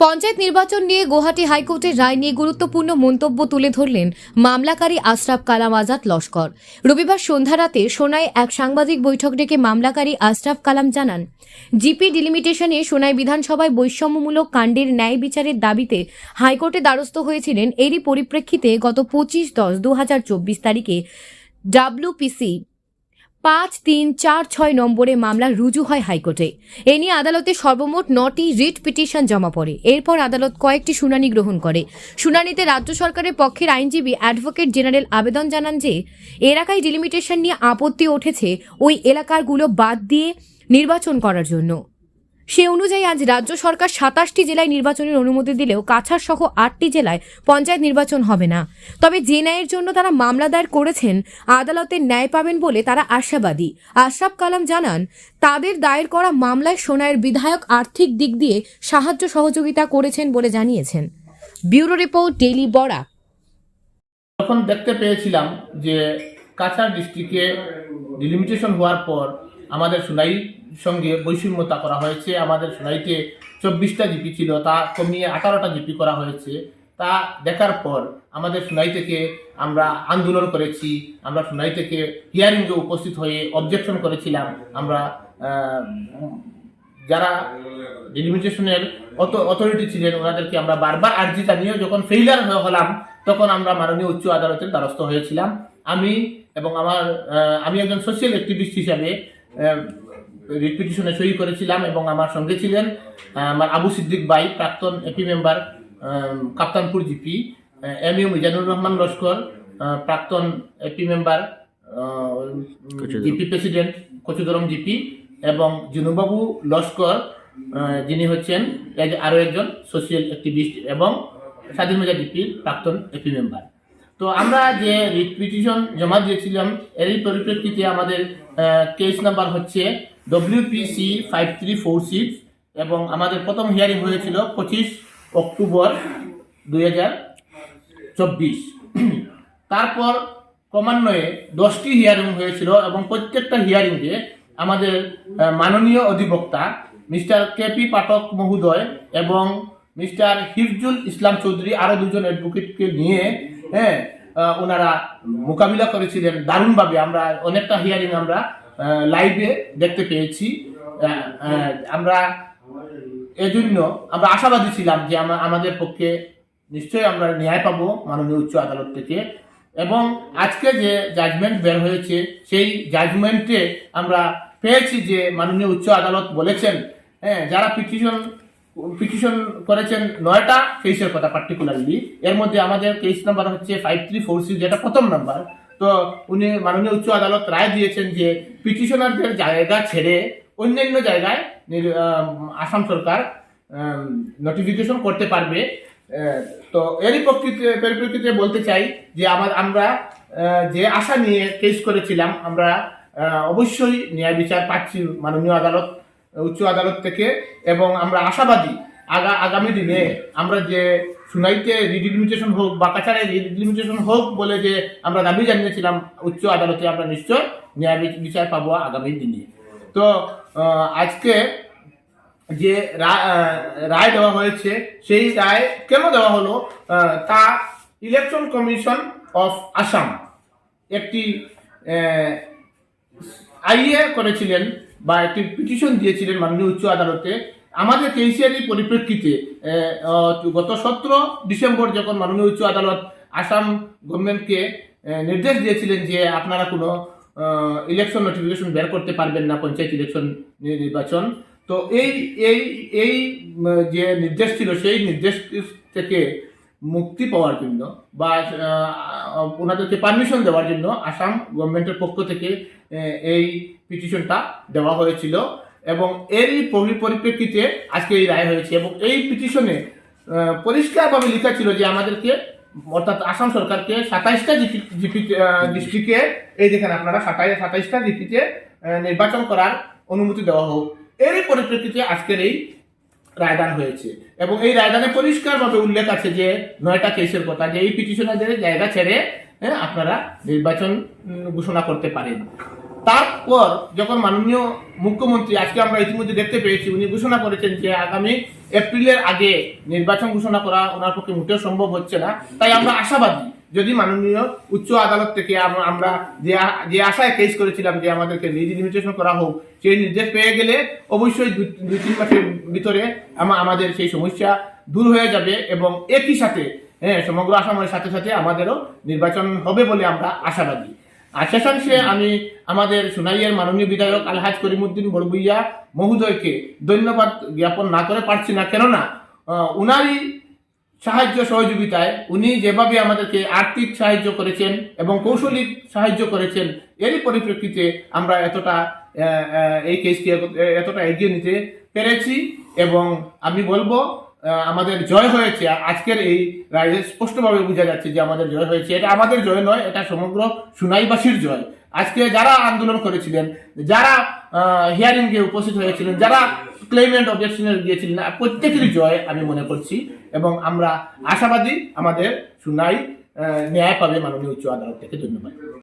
পঞ্চায়েত নির্বাচন নিয়ে গুয়াহাটি হাইকোর্টের রায় নিয়ে গুরুত্বপূর্ণ মন্তব্য তুলে ধরলেন মামলাকারী আশরাফ কালাম আজাদ লস্কর। রবিবার সন্ধ্যা রাতে সোনায় এক সাংবাদিক বৈঠক ডেকে মামলাকারী আশরাফ কালাম জানান, জিপি ডিলিমিটেশনে সোনাই বিধানসভায় বৈষম্যমূলক কাণ্ডের ন্যায় বিচারের দাবিতে হাইকোর্টে দ্বারস্থ হয়েছিলেন এরই পরিপ্রেক্ষিতে গত পঁচিশ দশ দু তারিখে ডাব্লিউপিসি পাঁচ তিন চার ছয় নম্বরে মামলা রুজু হয় হাইকোর্টে। এ নিয়ে আদালতে সর্বমোট নটি রিট পিটিশন জমা পড়ে। এরপর আদালত কয়েকটি শুনানি গ্রহণ করে। শুনানিতে রাজ্য সরকারের পক্ষের আইনজীবী অ্যাডভোকেট জেনারেল আবেদন জানান যে, এলাকায় ডিলিমিটেশন নিয়ে আপত্তি উঠেছে ওই এলাকারগুলো বাদ দিয়ে নির্বাচন করার জন্য। সে অনুযায়ী আজ রাজ্য সরকার সাতাশটি জেলায় নির্বাচনের অনুমতি দিলেও কাছাড় সহ আটটি জেলায় পঞ্চায়েত নির্বাচন হবে না। তবে যে ন্যায়ের জন্য তারা মামলা দায়ের করেছেন, আদালতের ন্যায় পাবেন বলে তারা আশাবাদী। আশরাফ কালাম জানান, তাদের দায়ের করা মামলায় সোনাইয়ের বিধায়ক আর্থিক দিক দিয়ে সাহায্য সহযোগিতা করেছেন বলে জানিয়েছেন। ব্যুরো রিপোর্ট, ডেইলি বড়া তখন দেখতে পেয়েছিলাম যে কাছাড় ডিস্ট্রিক্টে ডিলিমিটেশন হওয়ার পর আমাদের সোনাই সঙ্গে বৈষম্যতা করা হয়েছে। আমাদের সোনাইতে চব্বিশটা জিপি ছিল, তা কমিয়ে আঠারোটা জিপি করা হয়েছে। তা দেখার পর আমাদের সোনাই থেকে আমরা আন্দোলন করেছি, আমরা সোনাই থেকে হিয়ারিংয়ে উপস্থিত হয়ে অবজেকশন করেছিলাম। আমরা যারা ডিলিমিটেশনের অথরিটি ছিলেন, ওনাদেরকে আমরা বারবার আর্জি জানিয়ে যখন ফেইলার হলাম, তখন আমরা মাননীয় উচ্চ আদালতের দ্বারস্থ হয়েছিলাম। আমি এবং আমার আমি একজন সোশ্যাল অ্যাক্টিভিস্ট হিসাবে রিট পিটিশনে সই করেছিলাম এবং আমার সঙ্গে ছিলেন আমার আবু সিদ্দিক বাই প্রাক্তন AP member Kaptanpur GP M U Mizanur Rahman Laskar প্রাক্তন AP member GP president Kachudaram. GP এবং জিনুবাবু লস্কর যিনি হচ্ছেন আরও একজন সোশিয়াল অ্যাক্টিভিস্ট এবং স্বাধীন মেজা জিপির প্রাক্তন এপি মেম্বার তো আমরা যে রিট পিটিশন জমা দিয়েছিলাম এরই পরিপ্রেক্ষিতে আমাদের কেস নাম্বার হচ্ছে WPC five three four six এবং আমাদের প্রথম হিয়ারিং হয়েছিল পঁচিশ অক্টোবর দুই চব্বিশ। তারপর ক্রমান্বয়ে দশটি হিয়ারিং হয়েছিল এবং প্রত্যেকটা হিয়ারিংয়ে আমাদের মাননীয় অধিবক্তা মিস্টার কেপি পাঠক মহোদয় এবং মিস্টার হিফজুল ইসলাম চৌধুরী আরও দুজন অ্যাডভোকেটকে নিয়ে হ্যাঁ ওনারা মোকাবিলা করেছিলেন দারুণভাবে। আমরা অনেকটা হিয়ারিং আমরা লাইভে দেখতে পেয়েছি। আমরা এজন্য আমরা আশাবাদী ছিলাম যে আমাদের পক্ষে নিশ্চয়ই আমরা ন্যায় পাবো মাননীয় উচ্চ আদালত থেকে। এবং আজকে যে জাজমেন্ট বের হয়েছে, সেই জাজমেন্টে আমরা পেয়েছি যে মাননীয় উচ্চ আদালত বলেছেন হ্যাঁ যারা পিটিশন পিটিশন করেছেন নয়টা কেসের কথা পার্টিকুলারলি এর মধ্যে আমাদের কেস নাম্বার হচ্ছে ফাইভ থ্রি ফোর সিক্স যেটা প্রথম নাম্বার তো উনি মাননীয় উচ্চ আদালত রায় দিয়েছেন যে পিটিশনারদের জায়গা ছেড়ে অন্যান্য জায়গায় আসাম সরকার নোটিফিকেশন করতে পারবে। তো এরই পরিপ্রেক্ষিতে বলতে চাই যে আমার, আমরা যে আশা নিয়ে কেস করেছিলাম, আমরা অবশ্যই ন্যায় বিচার পাচ্ছি মাননীয় আদালত, উচ্চ আদালত থেকে এবং আমরা আশাবাদী আগা, আগামী দিনে আমরা যে শুনাইতে রিডিলিমিটেশন হোক বা কাছাড়ে রিডিলিমিটেশন হোক বলে যে আমরা দাবি জানিয়েছিলাম, উচ্চ আদালতে আমরা নিশ্চয় ন্যায় বিচার পাবো আগামী দিনে। তো আজকে যে রায় দেওয়া হয়েছে, সেই রায় কেন দেওয়া হলো? তা ইলেকশন কমিশন অফ আসাম একটি আইএ করেছিলেন বা একটি পিটিশন দিয়েছিলেন মাননীয় উচ্চ আদালতে আমাদের কেসিআরই পরিপ্রেক্ষিতে গত সতেরো ডিসেম্বর যখন মাননীয় উচ্চ আদালত আসাম গভর্নমেন্টকে নির্দেশ দিয়েছিলেন যে আপনারা কোনো ইলেকশন নোটিফিকেশন বের করতে পারবেন না, পঞ্চায়েত ইলেকশন নির্বাচন, তো এই এই এই যে নির্দেশ ছিল, সেই নির্দেশ থেকে মুক্তি পাওয়ার জন্য বা ওনাদেরকে পারমিশন দেওয়ার জন্য আসাম গভর্নমেন্টের পক্ষ থেকে এই পিটিশনটা দেওয়া হয়েছিল। এবং এরই পরিপ্রেক্ষিতে আজকে এই রায় হয়েছে এবং এই পিটিশনে পরিষ্কারভাবে লেখা ছিল যে আমাদেরকে অর্থাৎ আসাম সরকারকে সাতাইশটা জিপি ডিস্ট্রিক্টে এই দেখেন আপনারা সাতাই সাতাইশটা জিপিতে নির্বাচন করার অনুমতি দেওয়া হোক। এরই পরিপ্রেক্ষিতে আজকের এই রায়দান হয়েছে এবং এই রায়দানে পরিষ্কারভাবে উল্লেখ আছে যে নয়টা কেসের কথা যে এই পিটিশনারদের জায়গা ছেড়ে হ্যাঁ, আপনারা নির্বাচন ঘোষণা করতে পারেন। তারপর যখন মাননীয় মুখ্যমন্ত্রী, আজকে আমরা ইতিমধ্যে দেখতে পেয়েছি, উনি ঘোষণা করেছেন যে আগামী এপ্রিলের আগে নির্বাচন ঘোষণা করা ওনার পক্ষে মোটেও সম্ভব হচ্ছে না। তাই আমরা আশাবাদী, যদি মাননীয় উচ্চ আদালত থেকে আমরা যে যে আশায় কেস করেছিলাম যে আমাদেরকে লিমিটেশন করা হোক, সেই নির্দেশ পেয়ে গেলে অবশ্যই দুই তিন মাসের ভিতরে আমাদের সেই সমস্যা দূর হয়ে যাবে এবং একই সাথে হ্যাঁ সমগ্র আসামের সাথে সাথে আমাদেরও নির্বাচন হবে বলে আমরা আশাবাদী। আর শেষাংশে আমি আমাদের সোনাইয়ের মাননীয় বিধায়ক আলহাজ করিমুদ্দিন বড়বুইয়া মহোদয়কে ধন্যবাদ জ্ঞাপন না করে পারছি না। কেননা উনারই সাহায্য সহযোগিতায় উনি যেভাবে আমাদেরকে আর্থিক সাহায্য করেছেন এবং কৌশলিক সাহায্য করেছেন, এরই পরিপ্রেক্ষিতে আমরা এতটা এই কেসকে এতটা এগিয়ে নিতে পেরেছি এবং আমি বলব আমাদের জয় হয়েছে। আজকের এই রায়ে স্পষ্টভাবে বোঝা যাচ্ছে যে আমাদের জয় হয়েছে। এটা আমাদের জয় নয়, এটা সমগ্র সুনাইবাসীর জয়। আজকে যারা আন্দোলন করেছিলেন, যারা হিয়ারিং এ উপস্থিত হয়েছিলেন, যারা ক্লেমেন্ট অবজেকশনে গিয়েছিলেন, প্রত্যেকেরই জয় আমি মনে করছি এবং আমরা আশাবাদী আমাদের সুনাই ন্যায় পাবে মাননীয় উচ্চ আদালত থেকে ধন্যবাদ।